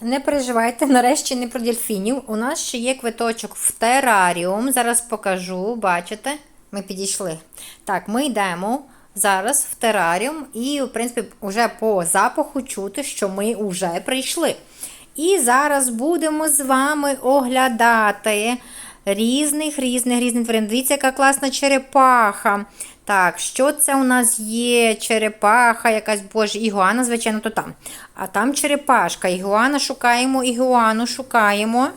Не переживайте, нарешті не про дельфінів. У нас ще є квиточок в тераріум. Зараз покажу, бачите, ми підійшли. Так, ми йдемо зараз в тераріум, і, в принципі, вже по запаху чути, що ми вже прийшли. І зараз будемо з вами оглядати різних, різних, різних тварин. Дивіться, яка класна черепаха. Так, що це у нас є? Черепаха, якась боже, ігуана, звичайно, то там. А там черепашка. Ігуана шукаємо, ігуану шукаємо.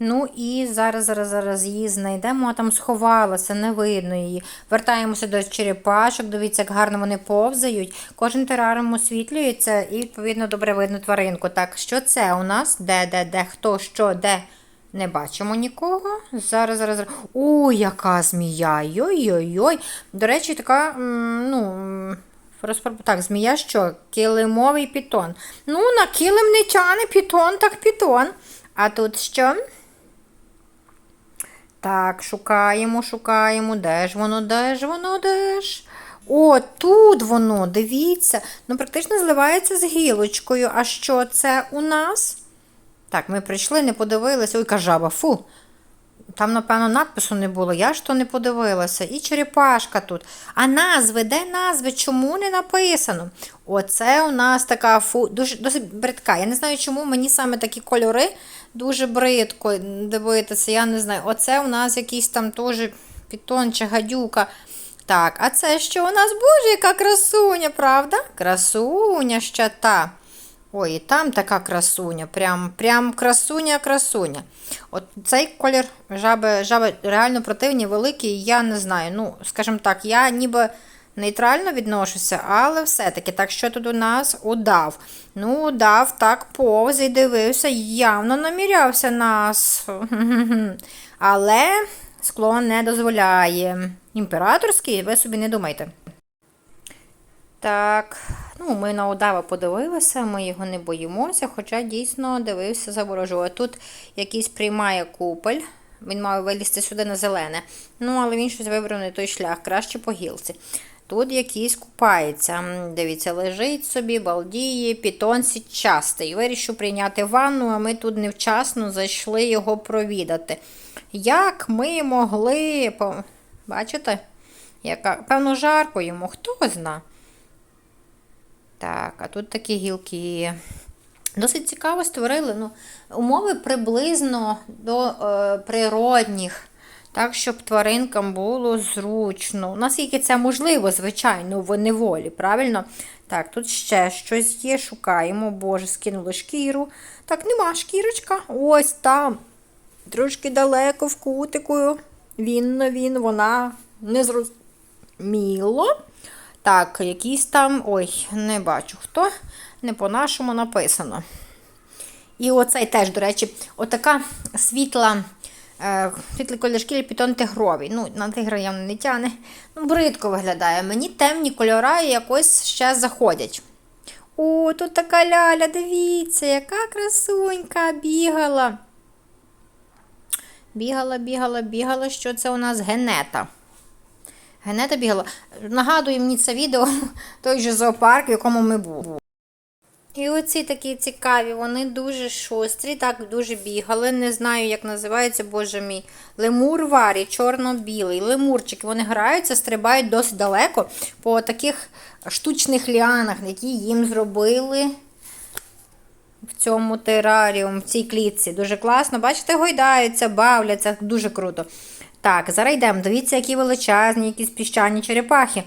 Ну і зараз, зараз, зараз її знайдемо, а там сховалася, не видно її. Вертаємося до черепашок, дивіться, як гарно вони повзають. Кожен тераріум освітлюється і, відповідно, добре видно тваринку. Так, що це у нас? Де, де, де, хто, що, де? Не бачимо нікого. Зараз, зараз, зараз. Ой, яка змія. Йой-йой-йой. До речі, така, ну. Так, змія що? Килимовий пітон. Ну, на килим не тяне пітон, так пітон. А тут що? Так, шукаємо, шукаємо. Де ж воно, де ж воно, де ж? О, тут воно, дивіться. Ну, практично зливається з гілочкою. А що це у нас? Так, ми прийшли, не подивилися. Ой, кажаба, фу. Там, напевно, надпису не було, я ж то не подивилася. І черепашка тут. А назви, де назви? Чому не написано? Оце у нас така фу, дуже досить бридка. Я не знаю, чому мені саме такі кольори дуже бридко дивитися. Я не знаю. Оце у нас якийсь там теж пітон чи гадюка. Так, а це що у нас? Боже, яка красуня, правда? Красуня ще та. Ой, і там така красуня, прям, прям красуня-красуня. От цей колір жаби, жаби реально противні, великий, я не знаю. Ну, скажімо так, я ніби нейтрально відношуся, але все-таки, так що тут у нас удав. Ну, удав так повз і дивився, явно намірявся нас. Але скло не дозволяє. Імператорський, ви собі не думайте. Так, ну ми на удава подивилися, ми його не боїмося, хоча дійсно дивився заворожує. Тут якийсь приймає купель, він мав вилізти сюди на зелене. Ну, але він щось вибрав не той шлях, краще по гілці. Тут якийсь купається. Дивіться, лежить собі, балдіє, пітон сітчастий. Вирішив прийняти ванну, а ми тут невчасно зайшли його провідати. Як ми могли. Бачите? Яка... Певно, жарко йому, хто зна. Так, а тут такі гілки. Досить цікаво створили. Ну, умови приблизно до е, природних, так, щоб тваринкам було зручно. Наскільки це можливо, звичайно, в неволі, правильно? Так, тут ще щось є, шукаємо. Боже, скинули шкіру. Так, нема шкірочка. Ось там. Трошки далеко в кутику. Він, він, вона не зрозуміло. Так, якийсь там. Ой, не бачу хто. Не по-нашому написано. І оцей теж, до речі, отака світла, е, світлий колір шкіри пітон тигровий. Ну, на тигра явно не тяне. Ну, бридко виглядає. Мені темні кольори якось ще заходять. О, тут така ляля, дивіться, яка красунька бігала. Бігала, бігала, бігала, що це у нас генета. Генета бігала. Нагадує мені це відео той же зоопарк, в якому ми були. І оці такі цікаві, вони дуже шустрі, так дуже бігали. Не знаю, як називається, боже мій. Лемур варі, чорно-білий. Лемурчики, вони граються, стрибають досить далеко по таких штучних ліанах, які їм зробили в цьому тераріум, в цій клітці. Дуже класно. Бачите, гойдаються, бавляться, дуже круто. Так, зараз йдемо. Дивіться, які величезні, якісь піщані черепахи.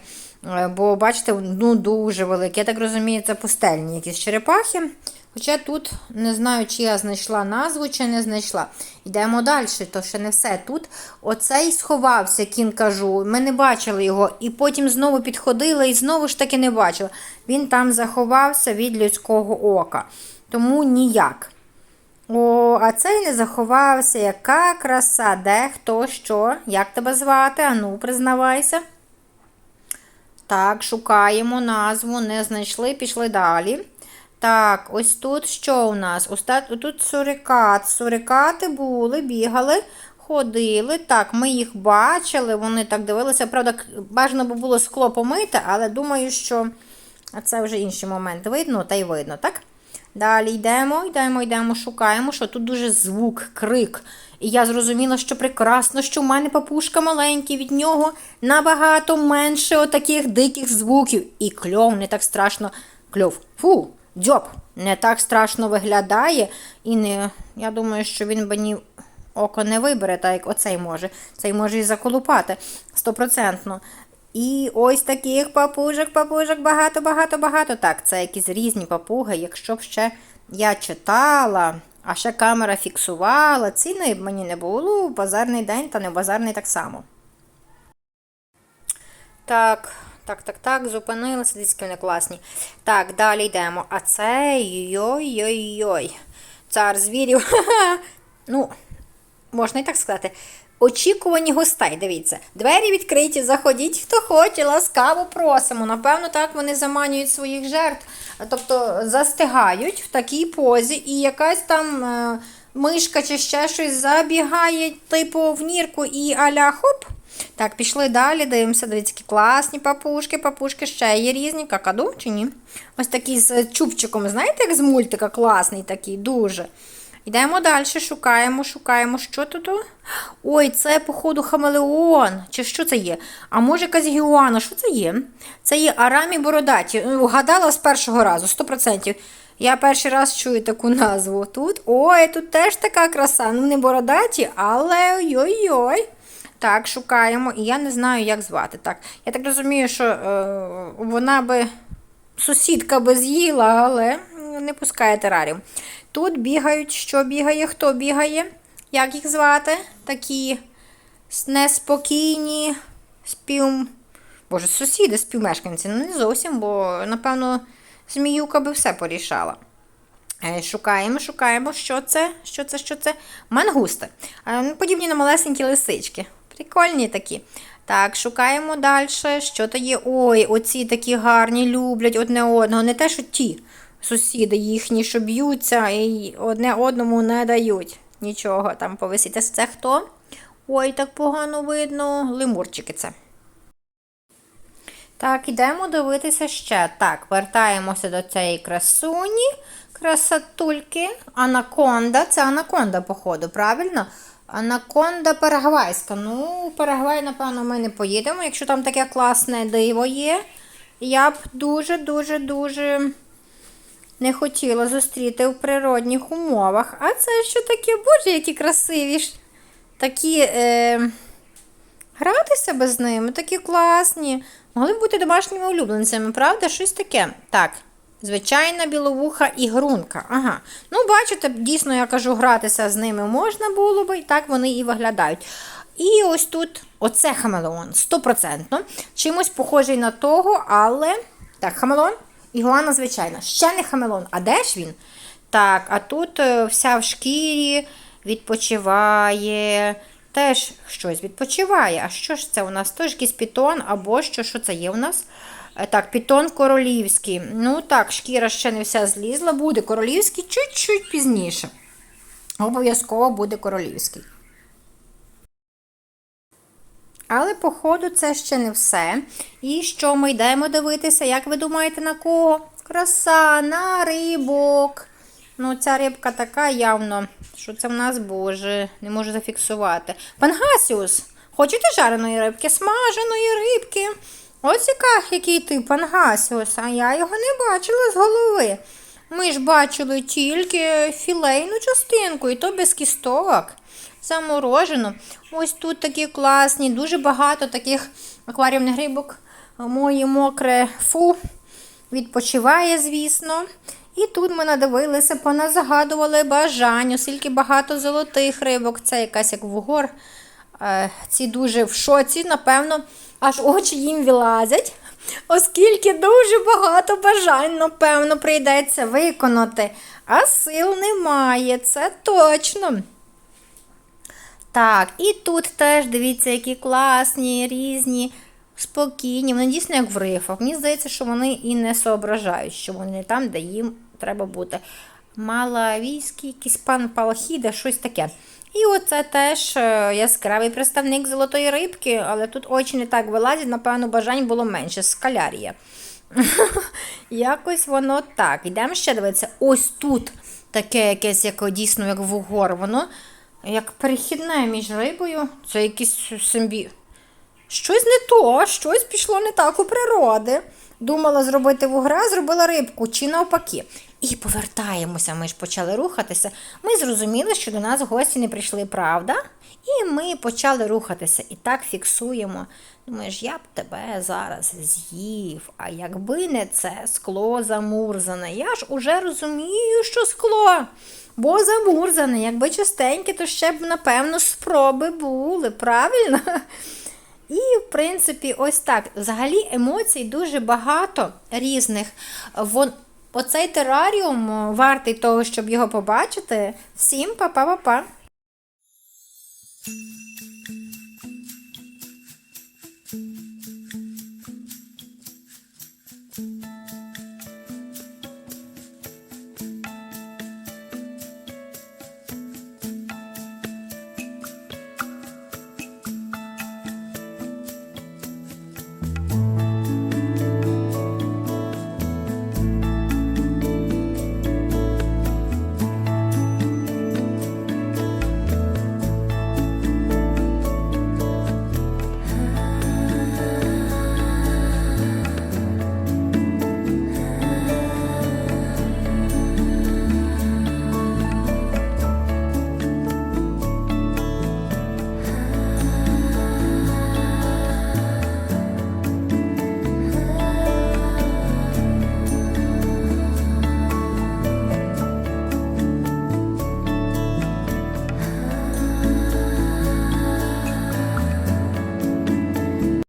Е, Бо, бачите, ну дуже великі. Я так розумію, це пустельні якісь черепахи. Хоча тут не знаю, чи я знайшла назву, чи не знайшла. Йдемо далі, то ще не все. Тут оцей сховався, кін кажу. Ми не бачили його. І потім знову підходили і знову ж таки не бачила. Він там заховався від людського ока. Тому ніяк. О, а цей не заховався. Яка краса, де, хто, що, як тебе звати? Ану, признавайся. Так, шукаємо назву, не знайшли, пішли далі. Так, ось тут що у нас? Ось тут сурикат. Сурикати були, бігали, ходили. Так, ми їх бачили, вони так дивилися. Правда, бажано би було скло помити, але думаю, що це вже інший момент. Видно, та й видно, так? Далі йдемо, йдемо, йдемо, шукаємо, що тут дуже звук, крик. І я зрозуміла, що прекрасно, що в мене папушка маленький, від нього набагато менше отаких диких звуків. І кльов не так страшно. Кльов. Фу, дзьоб, не так страшно виглядає. І не, я думаю, що він мені око не вибере, так як оцей може. Цей може і заколупати стопроцентно. І ось таких папужок, папужок багато, багато, багато. Так, це якісь різні папуги. Якщо б ще я читала, а ще камера фіксувала, ціни б мені не було в базарний день, та не в базарний так само. Так, так, так, так, зупинилися, дійсно вони класні. Так, далі йдемо. А це йой-йой-йой. Цар звірів. Ну, можна і так сказати. Очікувані гостей, дивіться, двері відкриті, заходіть, хто хоче, ласкаво просимо. Напевно, так вони заманюють своїх жертв, тобто застигають в такій позі, і якась там е, мишка чи ще щось забігає, типу в нірку і аля хоп. Так, пішли далі, дивимося, дивіться, які класні папушки, папушки ще є різні. Какаду чи ні? Ось такий з чубчиком, знаєте, як з мультика, класний такий, дуже. Йдемо далі, шукаємо, шукаємо, що тут? Ой, це, походу, хамелеон. Чи що це є? А може якась гіуана, що це є? Це є арамі бородаті. Ну, Вгадала з першого разу, 100%. Я перший раз чую таку назву. Тут, ой, тут теж така краса. Ну, не бородаті, але ой-ой. Так, шукаємо. І я не знаю, як звати. Так, Я так розумію, що е, вона би сусідка би з'їла, але не пускає тераріум. Тут бігають, що бігає, хто бігає, як їх звати? Такі неспокійні спів. Боже, сусіди, співмешканці. Ну, не зовсім, бо, напевно, зміюка би все порішала. Е, Шукаємо, шукаємо, що це, що це, що це. Мангусти. Е, ну, Подібні на малесенькі лисички. Прикольні такі. Так, шукаємо далі. Що то є? Ой, оці такі гарні, люблять одне одного. Не те, що ті сусіди їхні, що б'ються і одне одному не дають нічого там повисіти. Це хто? Ой, так погано видно. Лемурчики це. Так, ідемо дивитися ще. Так, вертаємося до цієї красуні. Красотульки. Анаконда. Це анаконда, походу, правильно? Анаконда парагвайська. Ну, у Парагвай, напевно, ми не поїдемо. Якщо там таке класне диво є, я б дуже-дуже-дуже не хотіла зустріти в природних умовах. А це що таке? Боже, які красиві ж. Такі. Е... Гратися без ними, такі класні. Могли б бути домашніми улюбленцями, правда? Щось таке. Так, звичайна біловуха і грунка. Ага. Ну, бачите, дійсно, я кажу, гратися з ними можна було би, і так вони і виглядають. І ось тут оце хамелеон, стопроцентно. Чимось похожий на того, але. Так, хамелеон, ігуана звичайна. Ще не хамелеон. А де ж він? Так, а тут е, вся в шкірі відпочиває. Теж щось відпочиває. А що ж це у нас? Теж якийсь пітон або що? Що це є у нас? Е, Так, пітон королівський. Ну так, шкіра ще не вся злізла. Буде королівський чуть-чуть пізніше. Обов'язково буде королівський. Але, походу, це ще не все. І що ми йдемо дивитися? Як ви думаєте, на кого? Краса на рибок. Ну, ця рибка така явно, що це в нас боже, не можу зафіксувати. Пангасіус, хочете жареної рибки? Смаженої рибки. Ось яка, який ти пангасіус, а я його не бачила з голови. Ми ж бачили тільки філейну частинку, і то без кісток. Заморожену. Ось тут такі класні, дуже багато таких акваріумних рибок. Моє мокре фу відпочиває, звісно. І тут ми надивилися, поназагадували бажань, оскільки багато золотих рибок. Це якась як вугор. Е, Ці дуже в шоці, напевно, аж очі їм вилазять, оскільки дуже багато бажань, напевно, прийдеться виконати. А сил немає, це точно. Так, і тут теж дивіться, які класні, різні, спокійні. Вони дійсно як в рифах. Мені здається, що вони і не соображають, що вони там, де їм треба бути. Малавійський, якийсь пан Палахіда, щось таке. І оце теж е, яскравий представник золотої рибки, але тут очі не так вилазять, напевно, бажань було менше. Скалярія. Якось воно так. Йдемо ще дивитися. Ось тут таке якесь, як дійсно, як вугор. Воно як перехідне між рибою. Це якийсь симбі. Щось не то, щось пішло не так у природи. Думала зробити вугра, зробила рибку, чи навпаки. І повертаємося, ми ж почали рухатися. Ми зрозуміли, що до нас гості не прийшли, правда? І ми почали рухатися. І так фіксуємо. Думаєш, я б тебе зараз з'їв. А якби не це скло замурзане, я ж уже розумію, що скло. Бо замурзане, якби чистеньке, то ще б, напевно, спроби були, правильно? І, в принципі, ось так. Взагалі емоцій дуже багато різних. Вон, оцей тераріум вартий того, щоб його побачити. Всім па-па-па-па!